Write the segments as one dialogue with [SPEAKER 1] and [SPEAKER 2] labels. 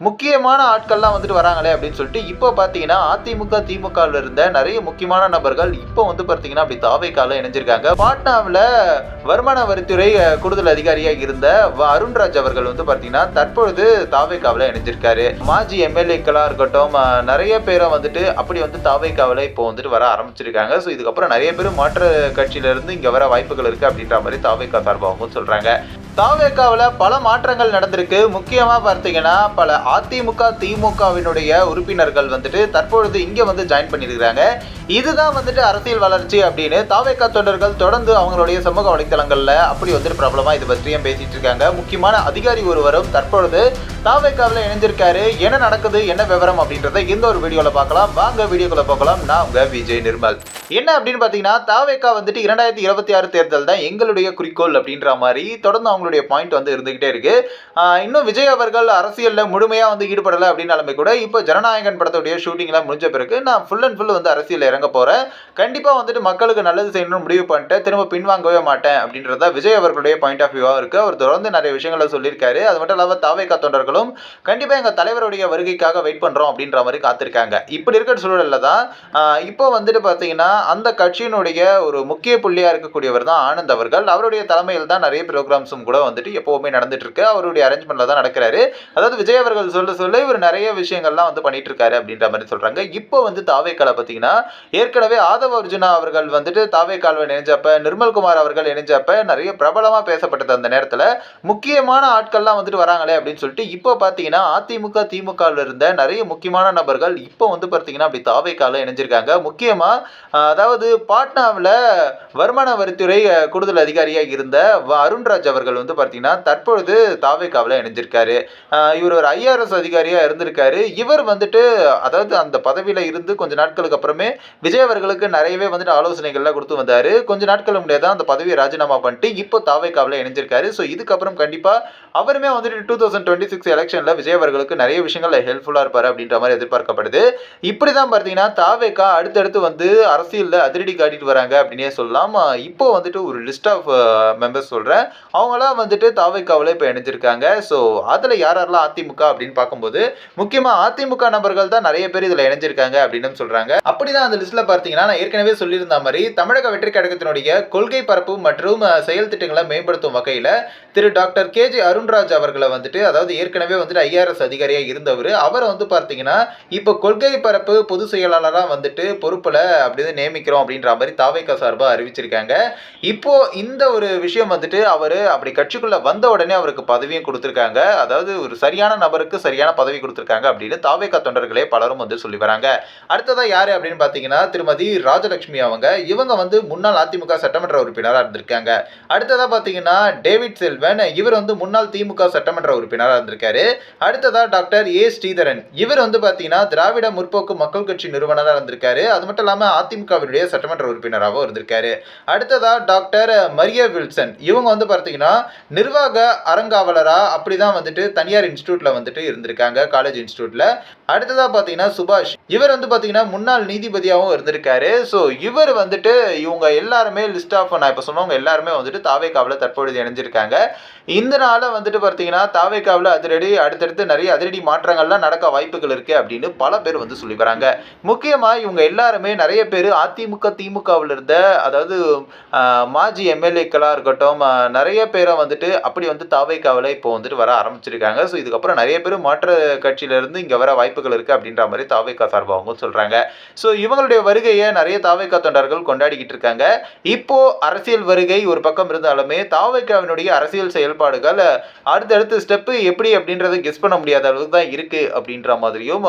[SPEAKER 1] முக்கியமான ஆட்கள்லாம் வந்துட்டு வராங்களே அப்படின்னு சொல்லிட்டு இப்போ பார்த்தீங்கன்னா அதிமுக திமுகவில் இருந்த நிறைய முக்கியமான நபர்கள் இப்போ வந்து பார்த்தீங்கன்னா அப்படி தாவைக்கால இணைஞ்சிருக்காங்க. பாட்னாவில் வருமான வரித்துறை கூடுதல் அதிகாரியாக இருந்த வ- அருண்ராஜ் அவர்கள் வந்து பார்த்தீங்கன்னா தற்பொழுது தாவைக்காவில் இணைஞ்சிருக்காரு. மாஜி எம்எல்ஏக்களாக இருக்கட்டும் நிறைய பேரை வந்துட்டு அப்படி வந்து தாவைக்காவில் இப்போ வந்துட்டு வர ஆரம்பிச்சிருக்காங்க. ஸோ இதுக்கப்புறம் நிறைய பேர் மாற்று கட்சியிலேருந்து இங்கே வர வாய்ப்புகள் இருக்குது அப்படின்ற மாதிரி தாவைக்கா சார்பாகவும் சொல்கிறாங்க தாவேக்காவில் பல மாற்றங்கள் நடந்திருக்கு. முக்கியமாக பார்த்தீங்கன்னா பல அதிமுக திமுகவினுடைய உறுப்பினர்கள் வந்துட்டு தற்பொழுது இங்கே வந்து ஜாயின் பண்ணியிருக்கிறாங்க. இதுதான் வந்துட்டு அரசியல் வளர்ச்சி அப்படின்னு தாவேக்கா தொண்டர்கள் தொடர்ந்து அவங்களுடைய சமூக வலைத்தளங்களில் அப்படி வந்துட்டு பிரபலமாக இது பற்றியும் பேசிட்டு இருக்காங்க. முக்கியமான அதிகாரி ஒருவரும் தற்பொழுது தாவேக்காவில் இணைஞ்சிருக்காரு. என்ன நடக்குது என்ன விவரம் அப்படின்றத இந்த ஒரு வீடியோவில் பார்க்கலாம். வாங்க வீடியோக்குள்ள பார்க்கலாம் நான் உங்க விஜய் நிர்மல். என்ன அப்படின்னு பார்த்தீங்கன்னா தாவேக்கா வந்துட்டு இரண்டாயிரத்தி இருபத்தி ஆறு தேர்தல் தான் எங்களுடைய குறிக்கோள் அப்படின்ற மாதிரி தொடர்ந்து அவங்க அவங்களுடைய பாயிண்ட் வந்து இருந்துகிட்டே இருக்கு. இன்னும் விஜய் அவர்கள் அரசியலில் முழுமையாக வந்து ஈடுபடலை அப்படின்னாலுமே கூட இப்போ ஜனநாயகன் படத்துடைய ஷூட்டிங்லாம் முடிஞ்ச பிறகு நான் ஃபுல் அண்ட் ஃபுல் வந்து அரசியலில் இறங்க போகிறேன் கண்டிப்பாக வந்துட்டு மக்களுக்கு நல்லது செய்யணும்னு முடிவு பண்ணிட்டு திரும்ப பின்வாங்கவே மாட்டேன் அப்படின்றத விஜய் அவர்களுடைய பாயிண்ட் ஆஃப் வியூவாக இருக்குது அவர் தொடர்ந்து நிறைய விஷயங்களை சொல்லியிருக்காரு. அது மட்டும் இல்லாமல் தாவேக்கா தொண்டர்களும் கண்டிப்பாக எங்கள் தலைவருடைய வருகைக்காக வெயிட் பண்ணுறோம் அப்படின்ற மாதிரி காத்திருக்காங்க. இப்படி இருக்கிற சூழலில் தான் இப்போ வந்துட்டு பார்த்தீங்கன்னா அந்த கட்சியினுடைய ஒரு முக்கிய புள்ளியாக இருக்கக்கூடியவர் தான் ஆனந்த் அவர்கள். அவருடைய தலைமையில் தான் நிறைய ப்ரோக்ராம்ஸும் கூட வந்துட்டு எப்போவுமே நடந்துட்டு இருக்கு அவருடைய அரேஞ்ச்மெண்ட்டில் தான் நடக்கிறாரு. அதாவது விஜய் அவர்கள் சொல்ல சொல்ல இவர் நிறைய விஷயங்கள்லாம் வந்து பண்ணிட்டு இருக்காரு அப்படின்ற மாதிரி சொல்றாங்க. இப்போ வந்து தாவேக்கால பார்த்தீங்கன்னா ஏற்கனவே ஆதவ அர்ஜுனா அவர்கள் வந்துட்டு தாவேக்கால்வை இணைஞ்சப்ப நிர்மல்குமார் அவர்கள் இணைஞ்சப்ப நிறைய பிரபலமாக பேசப்பட்டது அந்த நேரத்தில். முக்கியமான ஆட்கள்லாம் வந்துட்டு வராங்களே அப்படின்னு சொல்லிட்டு இப்போ பார்த்தீங்கன்னா அதிமுக திமுகவில் இருந்த நிறைய முக்கியமான நபர்கள் இப்போ வந்து பார்த்தீங்கன்னா அப்படி தாவேக்கால இணைஞ்சிருக்காங்க. முக்கியமாக அதாவது பாட்னாவில் வருமான வரித்துறை கூடுதல் அதிகாரியாக இருந்த அருண்ராஜ் அவர்கள் வந்து பார்த்தீங்கன்னா தற்பொழுது தாவேக்காவில் இணைஞ்சிருக்காரு. இவர் ஒரு ஐஆர்எஸ் அதிகாரியாக இருந்திருக்காரு. இவர் வந்துட்டு அதாவது அந்த பதவியில் இருந்து கொஞ்ச நாட்களுக்கு அப்புறமே விஜய் அவர்களுக்கு நிறையவே வந்துட்டு ஆலோசனைகள்லாம் கொடுத்து வந்தார். கொஞ்ச நாட்கள் தான் அந்த பதவியை ராஜினாமா பண்ணிட்டு இப்போ தாவேக்காவில் இணைஞ்சிருக்காரு. ஸோ இதுக்கப்புறம் கண்டிப்பாக அவருமே வந்துட்டு டூ தௌசண்ட் டுவெண்ட்டி சிக்ஸ் எலெக்ஷனில் விஜய் அவர்களுக்கு நிறைய விஷயங்கள்ல ஹெல்ப்ஃபுல்லாக இருப்பார் அப்படின்ற மாதிரி எதிர்பார்க்கப்படுது. இப்படி தான் பார்த்தீங்கன்னா தாவேக்கா அடுத்தடுத்து வந்து அரசியலில் அதிரடி காட்டிட்டு வராங்க அப்படின்னே சொல்லலாம். இப்போ வந்துட்டு ஒரு லிஸ்ட் ஆஃப் மெம்பர்ஸ் சொல்கிறேன் அவங்களாம் வந்துட்டு தாவேக்காவில் இப்போ இணைஞ்சிருக்காங்க. ஸோ அதில் யார் யாரெல்லாம் அதிமுக அப்படின்னு பார்க்கும்போது முக்கியமாக அதிமுக நபர்கள் தான் நிறைய பேர் இதில் இணைஞ்சிருக்காங்க அப்படின்னு சொல்கிறாங்க அப்படி தான் அந்த லிஸ்ட்டில் பார்த்தீங்கன்னா நான் ஏற்கனவே சொல்லியிருந்த மாதிரி தமிழக வெற்றி கழகத்தினுடைய கொள்கை பரப்பு மற்றும் செயல் திட்டங்களை மேம்படுத்தும் வகையில் திரு டாக்டர் கே ஜே அருண்ராஜ் அவர்களை வந்துட்டு அதாவது ஏற்கனவே வந்துட்டு ஐஆர்எஸ் அதிகாரியாக இருந்தவர் அவரை வந்து பார்த்தீங்கன்னா இப்போ கொள்கை பரப்பு பொது செயலாளராக வந்துட்டு பொறுப்பில் அப்படின்னு நியமிக்கிறோம் அப்படின்ற மாதிரி தாவைக்கா சார்பாக அறிவிச்சிருக்காங்க. இப்போ இந்த ஒரு விஷயம் வந்துட்டு அவர் அப்படி கட்சிக்குள்ளே வந்த உடனே அவருக்கு பதவியும் கொடுத்துருக்காங்க. அதாவது ஒரு சரியான நபருக்கு சரியான பதவி கொடுத்துருக்காங்க அப்படின்னு தாவேக்கா தொண்டர்களே பலரும் வந்து சொல்லி வராங்க. அடுத்ததாக யார் அப்படின்னு பார்த்தீங்கன்னா திருமதி ராஜலட்சுமி அவங்க. இவங்க வந்து முன்னாள் அதிமுக சட்டமன்ற உறுப்பினராக இருந்திருக்காங்க. அடுத்ததாக பார்த்தீங்கன்னா டேவிட் செல்வன். இவர் வந்து முன்னாள் திமுக சட்டமன்ற உறுப்பினராக இருந்திருக்காரு. அடுத்ததா டாக்டர் ஏ ஸ்ரீதரன். இவர் வந்து பார்த்தீங்கன்னா திராவிட முற்போக்கு மக்கள் கட்சி நிறுவனராக இருந்திருக்காரு. அது மட்டும் இல்லாமல் அதிமுகவினுடைய சட்டமன்ற உறுப்பினராகவும் இருந்திருக்காரு. அடுத்ததா டாக்டர் மரியா வில்சன். இவங்க வந்து பார்த்தீங்கன்னா நிர்வாக அறங்காவலரா அப்படிதான் வந்துட்டு தனியார் இன்ஸ்டியூட்ல வந்துட்டு இருந்திருக்காங்க காலேஜ் இன்ஸ்டியூட்ல. அடுத்ததா பார்த்தீங்கன்னா சுபாஷ். இவர் வந்து பார்த்தீங்கன்னா முன்னாள் நீதிபதியாகவும் இருந்திருக்காரு. ஸோ இவர் வந்துட்டு இவங்க எல்லாருமே லிஸ்ட் ஆஃப் நான் இப்போ சொன்னவங்க எல்லாருமே வந்துட்டு தாவேக்காவில் தற்பொழுது இணைஞ்சிருக்காங்க. இந்த நாளை வந்துட்டு பார்த்தீங்கன்னா தாவேக்காவில் அதிரடி அடுத்தடுத்து நிறைய அதிரடி மாற்றங்கள்லாம் நடக்க வாய்ப்புகள் இருக்கு அப்படின்னு பல பேர் வந்து சொல்லி வராங்க. முக்கியமாக இவங்க எல்லாருமே நிறைய பேர் அதிமுக திமுகவில் இருந்த அதாவது மாஜி எம்எல்ஏக்களாக இருக்கட்டும் நிறைய பேரை வந்துட்டு அப்படி வந்து தாவேக்காவில் இப்போ வந்துட்டு வர ஆரம்பிச்சிருக்காங்க. ஸோ இதுக்கப்புறம் நிறைய பேர் மாற்று கட்சியிலேருந்து இங்கே வர வாய்ப்புகள் இருக்குது அப்படின்ற மாதிரி தாவேக்கா சார்பாகவும் சொல்கிறாங்க ஸோ இவங்களுடைய வருகையை நிறைய தாவேக்கா தொண்டர்கள் கொண்டாடிக்கிட்டு இருக்காங்க. இப்போ அரசியல் வருகை ஒரு பக்கம் இருந்தாலுமே தாவேக்காவினுடைய அரசியல் செயல்பாடுகள் அடுத்தடுத்த ஸ்டெப்பு எப்படி அப்படின்றத கெஸ் பண்ண முடியாத அளவுக்கு தான் இருக்கு அப்படின்ற மாதிரியும்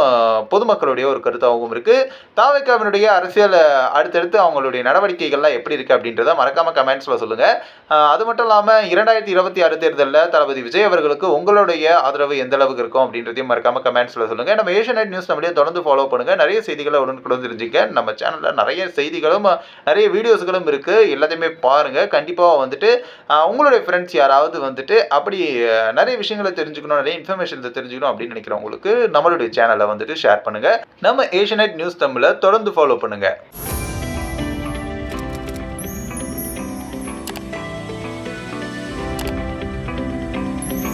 [SPEAKER 1] பொதுமக்களுடைய ஒரு கருத்தாகவும் இருக்கு. தாவேக்காவினுடைய அரசியல் அடுத்தடுத்து அவங்களுடைய நடவடிக்கைகள்லாம் எப்படி இருக்கு அப்படின்றத மறக்காம கமெண்ட்ஸ்ல சொல்லுங்க. அது மட்டும் இல்லாமல் இரண்டாயிரத்தி இருபத்தி ஆறு தேர்தலில் தளபதி விஜய் அவர்களுக்கு உங்களுடைய ஆதரவு எந்த அளவுக்கு இருக்கும் அப்படின்றதையும் மறக்காம கமெண்ட்ஸ்ல சொல்லுங்க. நம்ம ஏஷியன் நியூஸ் நம்மளே தொடர்ந்து ஃபாலோ பண்ணுங்க. நிறைய செய்திகளை உடனுக்குடன் தெரிஞ்சுக்க. நம்ம சேனல்ல நிறைய செய்திகளும் நிறைய வீடியோஸ்களும் இருக்கு. எல்லாத்தையுமே பாருங்க. கண்டிப்பாக வந்துட்டு உங்களுடைய ஃப்ரெண்ட்ஸ் யாராவது வந்துட்டு அப்படி நிறைய விஷயங்களை தெரிஞ்சுக்கணும் நிறைய இன்ஃபர்மேஷன் தெரிஞ்சுக்கணும் அப்படின்னு நினைக்கிறவங்களுக்கு நம்மளுடைய சேனலை வந்துட்டு ஷேர் பண்ணுங்க. நம்ம ஏஷியநெட் நியூஸ் தமிழை தொடர்ந்து ஃபாலோ பண்ணுங்க.